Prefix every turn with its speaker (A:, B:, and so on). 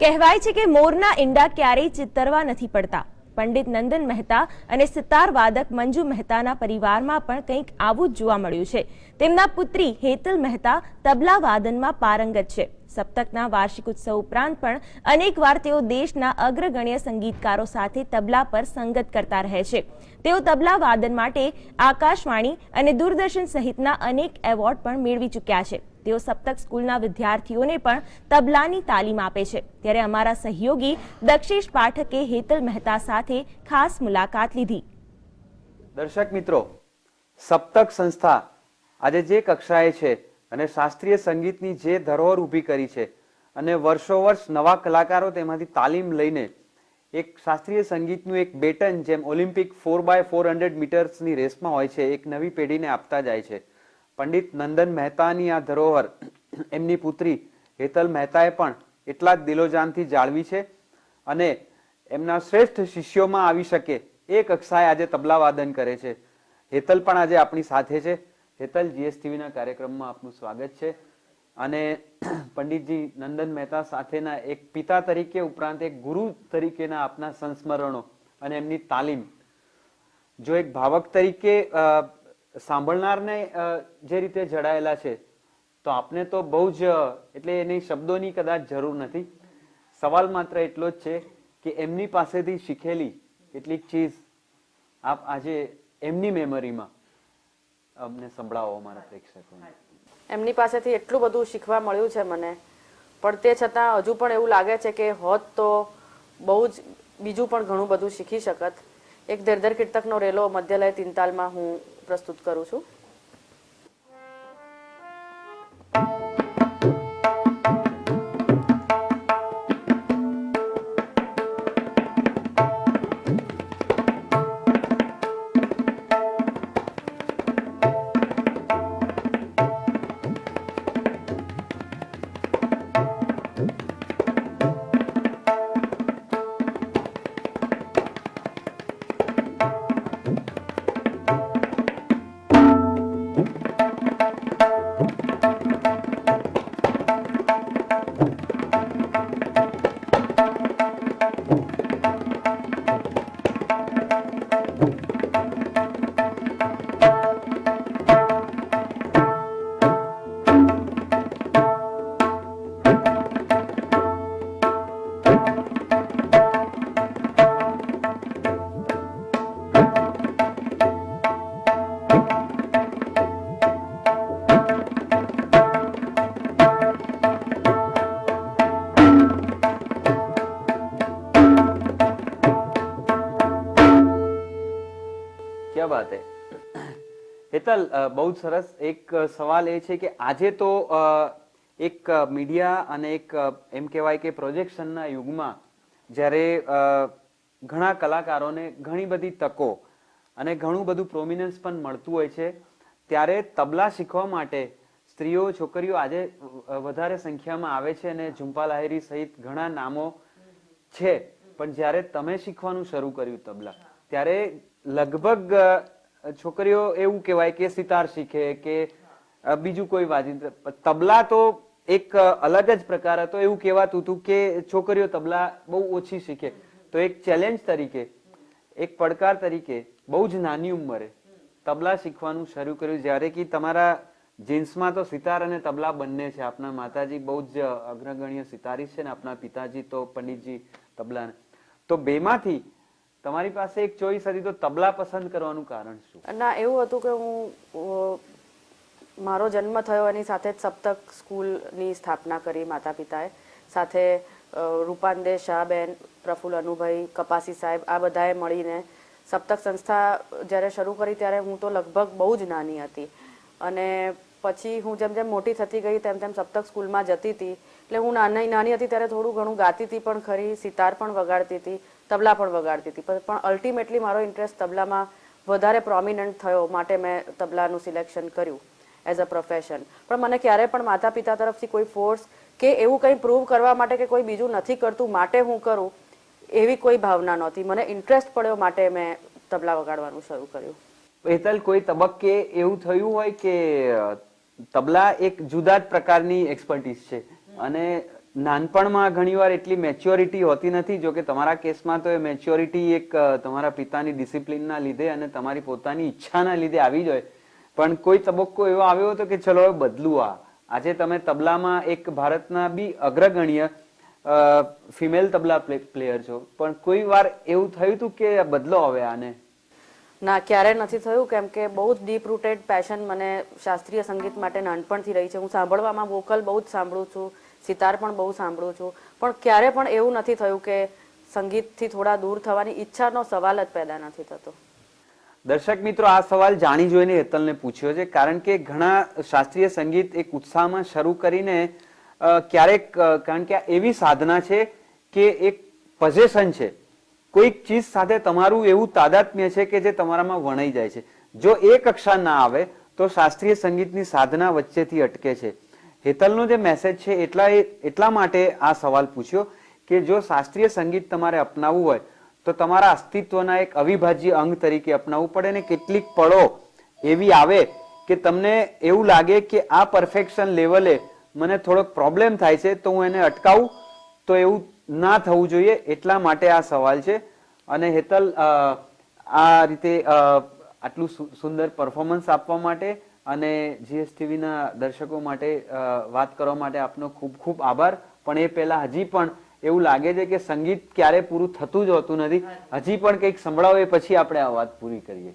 A: કહેવાય છે કે મોરના ઈંડા ક્યારેય ચિતરવા નથી પડતા. પંડિત નંદન મહેતા અને સિતાર વાદક મંજુ મહેતાના પરિવારમાં પણ કંઈક આવું જ જોવા મળ્યું છે. તેમના પુત્રી હેતલ મહેતા તબલા વાદનમાં પારંગત છે. સપ્તકના વાર્ષિક ઉત્સવ ઉપરાંત પણ અનેકવાર તેઓ દેશના અગ્રગણ્ય સંગીતકારો સાથે તબલા પર સંગત કરતા રહે છે. તેઓ તબલા વાદન માટે આકાશવાણી અને દૂરદર્શન સહિતના અનેક એવોર્ડ પણ મેળવી ચૂક્યા છે. તેઓ સપ્તક સ્કૂલના વિદ્યાર્થીઓને પણ તબલાની તાલીમ આપે છે. ત્યારે અમારા સહયોગી દક્ષેશ પાઠકે હેતલ મહેતા સાથે ખાસ મુલાકાત લીધી.
B: દર્શક મિત્રો, સપ્તક સંસ્થા આજે જે કક્ષાએ છે અને શાસ્ત્રીય સંગીતની જે ધરોહર ઊભી કરી છે અને વર્ષો વર્ષ નવા કલાકારો તેમાંથી તાલીમ લઈને એક શાસ્ત્રીય સંગીતનું એક બેટન જેમ Olympic four by four hundred મીટર્સની રેસમાં હોય છે, એક નવી પેઢીને આપતા જાય છે. પંડિત નંદન મહેતાની આ ધરોહર, એમની પુત્રી હેતલ મહેતાએ પણ એટલા જ દિલોજાનથી જાળવી છે અને એમના શ્રેષ્ઠ શિષ્યોમાં આવી શકે એ કક્ષાએ આજે તબલા વાદન કરે છે. હેતલ પણ આજે આપણી સાથે છે. હેતલ, જીએસટીવીના કાર્યક્રમમાં આપનું સ્વાગત છે અને પંડિતજી નંદન મહેતા સાથેના એક પિતા તરીકે ઉપરાંત એક ગુરુ તરીકેના આપના સંસ્મરણો અને એમની તાલીમ. જો એક ભાવક તરીકે સાંભળનારને જે રીતે જડાયેલા છે, તો આપને તો બહુ જ એટલે એની શબ્દોની કદાચ જરૂર નથી. સવાલ માત્ર એટલો જ છે કે એમની પાસેથી શીખેલી કેટલીક ચીજ આપ આજે એમની મેમરીમાં અમને સંભળાવો અમારા પ્રેક્ષકોને.
C: એમની પાસેથી એટલું બધું શીખવા મળ્યું છે મને. પણ તે છતાં હજુ પણ એવું લાગે છે કે હોત તો બહુ જ બીજું પણ ઘણું બધું શીખી શકત. એક ધરધર કીર્તકનો રેલો મધ્યલય તિંતાલમાં હું પ્રસ્તુત કરું છું.
B: ક્યાં વાત હે. હેતલ બહુ સરસ એક સવાલ એ છે કે આજે તો એક મીડિયા અને એક એમ કહેવાય કે પ્રોજેક્શનના યુગમાં જ્યારે ઘણા કલાકારોને ઘણી બધી તકો અને ઘણું બધું પ્રોમિનન્સ પણ મળતું હોય છે, ત્યારે તબલા શીખવા માટે સ્ત્રીઓ, છોકરીઓ આજે વધારે સંખ્યામાં આવે છે અને ઝુંપા લાહેરી સહિત ઘણા નામો છે. પણ જ્યારે તમે શીખવાનું શરૂ કર્યું તબલા, ત્યારે લગભગ છોકરીઓ એવું કહેવાય કે સિતાર શીખે કે બીજું કોઈ વાજિંત્ર તબલા તો એક અલગ જ પ્રકાર હતો. એવું કહેવાતું હતું કે છોકરીઓ તબલા બહુ ઓછી શીખે. તો એક ચેલેન્જ તરીકે, એક પડકાર તરીકે, બહુ જ નાની ઉંમરે તબલા શીખવાનું શરૂ કર્યું. જ્યારે કે તમારા જીન્સમાં તો સિતાર અને તબલા બંને છે. આપના માતાજી બહુ જ, અગ્રગણ્ય સિતારી છે ને આપના પિતાજી તો પંડિતજી તબલા તો બેમાંથી તમારી પાસે એક ચોઈસ હતી તો તબલા પસંદ કરવાનું કારણ શું?
C: ના, એવું હતું કે હું મારો જન્મ થયો એની સાથે જ સપ્તક સ્કૂલની સ્થાપના કરી માતા પિતાએ સાથે રૂપાંદે, શાહબેન પ્રફુલ્લ અનુભાઈ, કપાસી સાહેબ, આ બધાએ મળીને સપ્તક સંસ્થા જ્યારે શરૂ કરી ત્યારે હું તો લગભગ બહુ જ નાની હતી. અને પછી હું જેમ જેમ મોટી થતી ગઈ તેમ તેમ સપ્તક સ્કૂલમાં જતી હતી. એટલે હું નાની નાની હતી ત્યારે થોડું ઘણું ગાતી હતી પણ ખરી, સિતાર પણ વગાડતી હતી. તબલા પણ વગાડતી હતી. પણ અલ્ટિમેટલી મારો ઇન્ટરેસ્ટ તબલામાં વધારે પ્રોમિનન્ટ થયો માટે મેં તબલાનું સિલેક્શન કર્યું એઝ અ પ્રોફેશન પણ મને ક્યારે પણ માતા પિતા તરફથી કોઈ ફોર્સ કે એવું કંઈ પ્રૂવ કરવા માટે કે કોઈ બીજું નથી કરતું માટે હું કરું એવી કોઈ ભાવના નહોતી. મને ઇન્ટરેસ્ટ પડ્યો માટે મેં તબલા વગાડવાનું શરૂ કર્યું.
B: હેતલ કોઈ તબક્કે એવું થયું હોય કે તબલા એક જુદા જ પ્રકારની એક્સપર્ટીસ છે. અને નાનપણમાં ઘણીવાર એટલી મેચ્યોરિટી હોતી નથી. જો કે તમારા કેસમાં તો એ મેચ્યોરિટી એક તમારા પિતાની ડિસિપ્લિનના લીધે અને તમારી પોતાની ઈચ્છાના લીધે આવી જ હોય. પણ કોઈ તબક્કો એવો આવ્યો હતો કે ચલો હવે બદલું આ. આજે તમે તબલામાં એક ભારતના બી અગ્રગણ્ય ફિમેલ તબલા પ્લેયર છો. પણ કોઈ વાર એવું થયું હતું કે બદલો હવે આને?
C: ના, ક્યારે નથી થયું. કેમ કે બહુ જ ડીપ રૂટેડ પેશન મને શાસ્ત્રીય સંગીત માટે નાનપણથી રહી છે. હું સાંભળવામાં વોકલ બહુ જ સાંભળું છું. સિતાર પણ બહુ સાંભળું છું. પણ ક્યારે પણ એવું નથી થયું કે સંગીતથી થોડા દૂર થવાની ઈચ્છાનો સવાલ જ પેદા નથી થતો.
B: દર્શક મિત્રો, આ સવાલ જાણી જોઈને હેતલને પૂછ્યો છે, કારણ કે ઘણા શાસ્ત્રીય સંગીત એક ઉત્સાહમાં શરૂ કરીને ક્યારેક કારણ કે આ એવી સાધના છે કે એક પઝેશન છે. કોઈક ચીજ સાથે તમારું એવું તાદાત્મ્ય છે કે જે તમારામાં વણાઈ જાય છે. જો એ કક્ષા ના આવે, તો શાસ્ત્રીય સંગીતની સાધના વચ્ચેથી અટકે છે. હેતલનો જે મેસેજ છે એટલા એટલા માટે આ સવાલ પૂછ્યો કે જો શાસ્ત્રીય સંગીત તમારે અપનાવવું હોય, તો તમારા અસ્તિત્વના એક અવિભાજ્ય અંગ તરીકે અપનાવવું પડે ને કેટલીક પળો એવી આવે કે તમને એવું લાગે કે આ પરફેક્શન લેવલે મને થોડોક પ્રોબ્લેમ થાય છે, તો હું એને અટકાવું, તો એવું ના થવું જોઈએ એટલા માટે આ સવાલ છે. અને હેતલ આ રીતે આટલું સુંદર પરફોર્મન્સ આપવા માટે અને જીએસટીવીના દર્શકો માટે વાત કરવા માટે આપનો ખૂબ ખૂબ આભાર. પણ એ પહેલા હજી પણ એવું લાગે છે કે સંગીત ક્યારે પૂરું થતું જ હોતું નથી. હજી પણ કંઈક સંભળાવો એ પછી આપણે આ વાત પૂરી કરીએ.